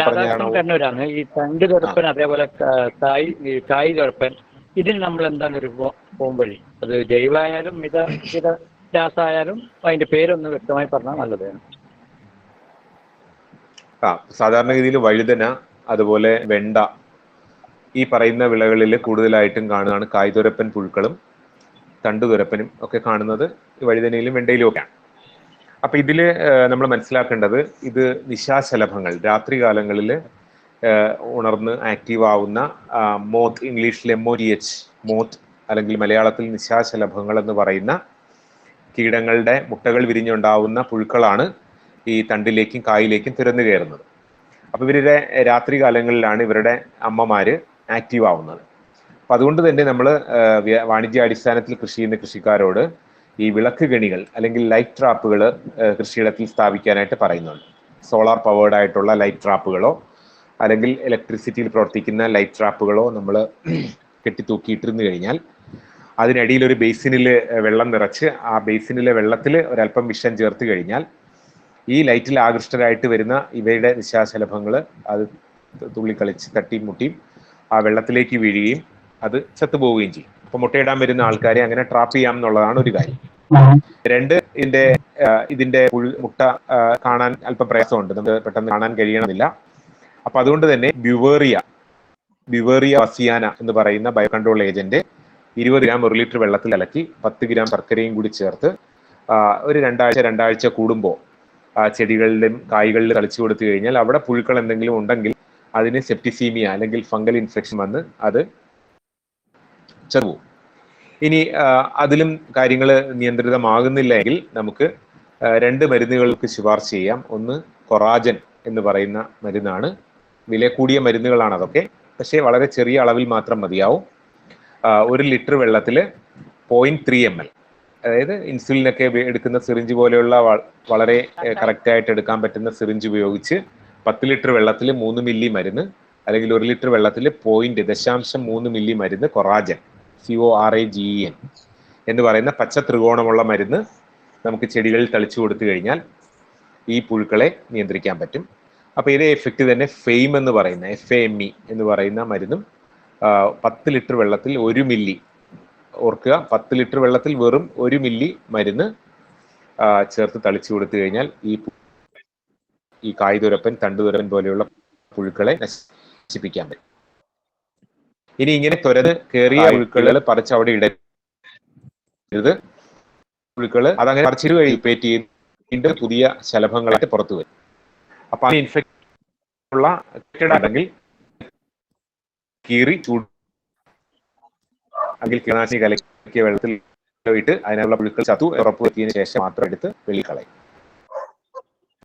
രാധാകൃഷ്ണൻ കണ്ണൂരാണ്. ഈ തണ്ട് തുറപ്പൻ അതേപോലെ കായി കായ് തുറപ്പൻ ഇതിന് നമ്മൾ എന്താണ് ഒരു പോംവഴി അത് ജൈവായാലും മിത മിത രാസായാലും അതിന്റെ പേരൊന്ന് വ്യക്തമായി പറഞ്ഞാൽ നല്ലതാണ്. ആ സാധാരണഗതിയിൽ വഴുതന അതുപോലെ വെണ്ട ഈ പറയുന്ന വിളകളിൽ കൂടുതലായിട്ടും കാണുകയാണ് കായ്തുരപ്പൻ പുഴുക്കളും തണ്ടുതുരപ്പനും ഒക്കെ കാണുന്നത് വഴുതനയിലും വെണ്ടയിലും ഒക്കെയാണ്. അപ്പൊ ഇതിൽ നമ്മൾ മനസ്സിലാക്കേണ്ടത് ഇത് നിശാശലഭങ്ങൾ രാത്രി കാലങ്ങളിൽ ഉണർന്ന് ആക്റ്റീവ് ആവുന്ന മോത്ത് ഇംഗ്ലീഷിൽ M O D H moth അല്ലെങ്കിൽ മലയാളത്തിൽ നിശാശലഭങ്ങൾ എന്ന് പറയുന്ന കീടങ്ങളുടെ മുട്ടകൾ വിരിഞ്ഞുണ്ടാവുന്ന പുഴുക്കളാണ് ഈ തണ്ടിലേക്കും കായിലേക്കും തുരന്നു കയറുന്നത്. അപ്പൊ ഇവരുടെ രാത്രി കാലങ്ങളിലാണ് ഇവരുടെ അമ്മമാര് ആക്റ്റീവ് ആവുന്നത് അപ്പൊ അതുകൊണ്ട് തന്നെ നമ്മൾ വാണിജ്യാടിസ്ഥാനത്തിൽ കൃഷി ചെയ്യുന്ന കൃഷിക്കാരോട് ഈ വിളക്ക് ഗണികൾ അല്ലെങ്കിൽ ലൈറ്റ് ട്രാപ്പുകൾ കൃഷിയിടത്തിൽ സ്ഥാപിക്കാനായിട്ട് പറയുന്നുണ്ട്. സോളാർ പവേർഡ് ആയിട്ടുള്ള ലൈറ്റ് ട്രാപ്പുകളോ അല്ലെങ്കിൽ ഇലക്ട്രിസിറ്റിയിൽ പ്രവർത്തിക്കുന്ന ലൈറ്റ് ട്രാപ്പുകളോ നമ്മൾ കെട്ടിത്തൂക്കിയിട്ടിരുന്നു കഴിഞ്ഞാൽ അതിനടിയിൽ ഒരു ബേസിനിൽ വെള്ളം നിറച്ച് ആ ബേസിനിലെ വെള്ളത്തിൽ ഒരല്പം വിഷം ചേർത്ത് കഴിഞ്ഞാൽ ഈ ലൈറ്റിൽ ആകൃഷ്ടരായിട്ട് വരുന്ന ഇവയുടെ നിശാശലഭങ്ങൾ അത് തുള്ളിക്കളിച്ച് തട്ടിയും മുട്ടിയും ആ വെള്ളത്തിലേക്ക് വീഴുകയും അത് ചത്തുപോവുകയും ചെയ്യും. അപ്പൊ മുട്ടയിടാൻ വരുന്ന ആൾക്കാരെ അങ്ങനെ ട്രാപ്പ് ചെയ്യാം എന്നുള്ളതാണ് ഒരു കാര്യം. രണ്ട് ഇതിന്റെ ഇതിന്റെ മുട്ട കാണാൻ അല്പം പ്രയാസമുണ്ട്. നമുക്ക് പെട്ടെന്ന് കാണാൻ കഴിയണമെന്നില്ല. അപ്പൊ അതുകൊണ്ട് തന്നെ ബ്യുവേറിയ ബ്യുവേറിയ വസിയാന എന്ന് പറയുന്ന ബയോ കൺട്രോൾ ഏജന്റ് ഇരുപത് ഗ്രാം ഒരു ലിറ്റർ വെള്ളത്തിൽ കലക്കി പത്ത് ഗ്രാം ശർക്കരയും കൂടി ചേർത്ത് ഒരു രണ്ടാഴ്ച രണ്ടാഴ്ച കൂടുമ്പോൾ ചെടികളിലും കായ്കളിലും തളിച്ചു കൊടുത്തു കഴിഞ്ഞാൽ അവിടെ പുഴുക്കൾ എന്തെങ്കിലും ഉണ്ടെങ്കിൽ അതിന് സെപ്റ്റിസീമിയ അല്ലെങ്കിൽ ഫംഗൽ ഇൻഫെക്ഷൻ വന്ന് അത് ചെറുപോകും. ഇനി അതിലും കാര്യങ്ങൾ നിയന്ത്രിതമാകുന്നില്ല എങ്കിൽ നമുക്ക് രണ്ട് മരുന്നുകൾക്ക് ശുപാർശ ചെയ്യാം. ഒന്ന് കൊറാജൻ എന്ന് പറയുന്ന മരുന്നാണ്. വില കൂടിയ മരുന്നുകളാണ് അതൊക്കെ. പക്ഷേ വളരെ ചെറിയ അളവിൽ മാത്രം മതിയാവും. ഒരു ലിറ്റർ വെള്ളത്തിൽ പോയിന്റ് ത്രീ എം എൽ അതായത് ഇൻസുലിനൊക്കെ എടുക്കുന്ന സിറിഞ്ച് പോലെയുള്ള വളരെ കറക്റ്റായിട്ട് എടുക്കാൻ പറ്റുന്ന സിറിഞ്ച് ഉപയോഗിച്ച് പത്ത് ലിറ്റർ വെള്ളത്തിൽ മൂന്ന് മില്ലി മരുന്ന് അല്ലെങ്കിൽ ഒരു ലിറ്റർ വെള്ളത്തിൽ പോയിന്റ് ദശാംശം മൂന്ന് മില്ലി മരുന്ന് Coragen. C O R A G N എന്ന് പറയുന്ന പച്ച ത്രികോണമുള്ള മരുന്ന് നമുക്ക് ചെടികളിൽ തളിച്ചു കൊടുത്തു കഴിഞ്ഞാൽ ഈ പുഴുക്കളെ നിയന്ത്രിക്കാൻ പറ്റും. അപ്പോൾ ഇതേ എഫക്റ്റ് തന്നെ ഫെയിം എന്ന് പറയുന്ന എഫ് എ ഇ എന്ന് പറയുന്ന മരുന്നും പത്ത് ലിറ്റർ വെള്ളത്തിൽ ഒരു മില്ലി ഓർക്കുക പത്ത് ലിറ്റർ വെള്ളത്തിൽ വെറും ഒരു മില്ലി മരുന്ന് ചേർത്ത് തളിച്ചു കൊടുത്തു കഴിഞ്ഞാൽ ഈ ഈ കായ്തുരപ്പൻ തണ്ടുതുരപ്പൻ പോലെയുള്ള പുഴുക്കളെ നശിപ്പിക്കാൻ പറ്റും. ഇനി ഇങ്ങനെ തുരന്ന് കയറിയ പുഴുക്കൾ പറിച്ച് അവിടെ ഇടരുത്. പുഴുക്കൾ അതങ്ങനെ പറിച്ചിട്ട് കഴിയും പേറ്റ് ചെയ്ത് വീണ്ടും പുതിയ ശലഭങ്ങളായിട്ട് പുറത്തു വരും. അപ്പൊ ആ ഇൻഫെക്ഷൻ ഉള്ള ഉണ്ടെങ്കിൽ കീറി ചൂട് അല്ലെങ്കിൽ കീടനാശിനി കലക്കിയ വെള്ളത്തിൽ പോയിട്ട് അതിനുള്ള പുഴുക്കൾ ചത്തു ഉറപ്പ് വരുത്തിയതിനു ശേഷം മാത്രം എടുത്ത് വെളിക്കളയും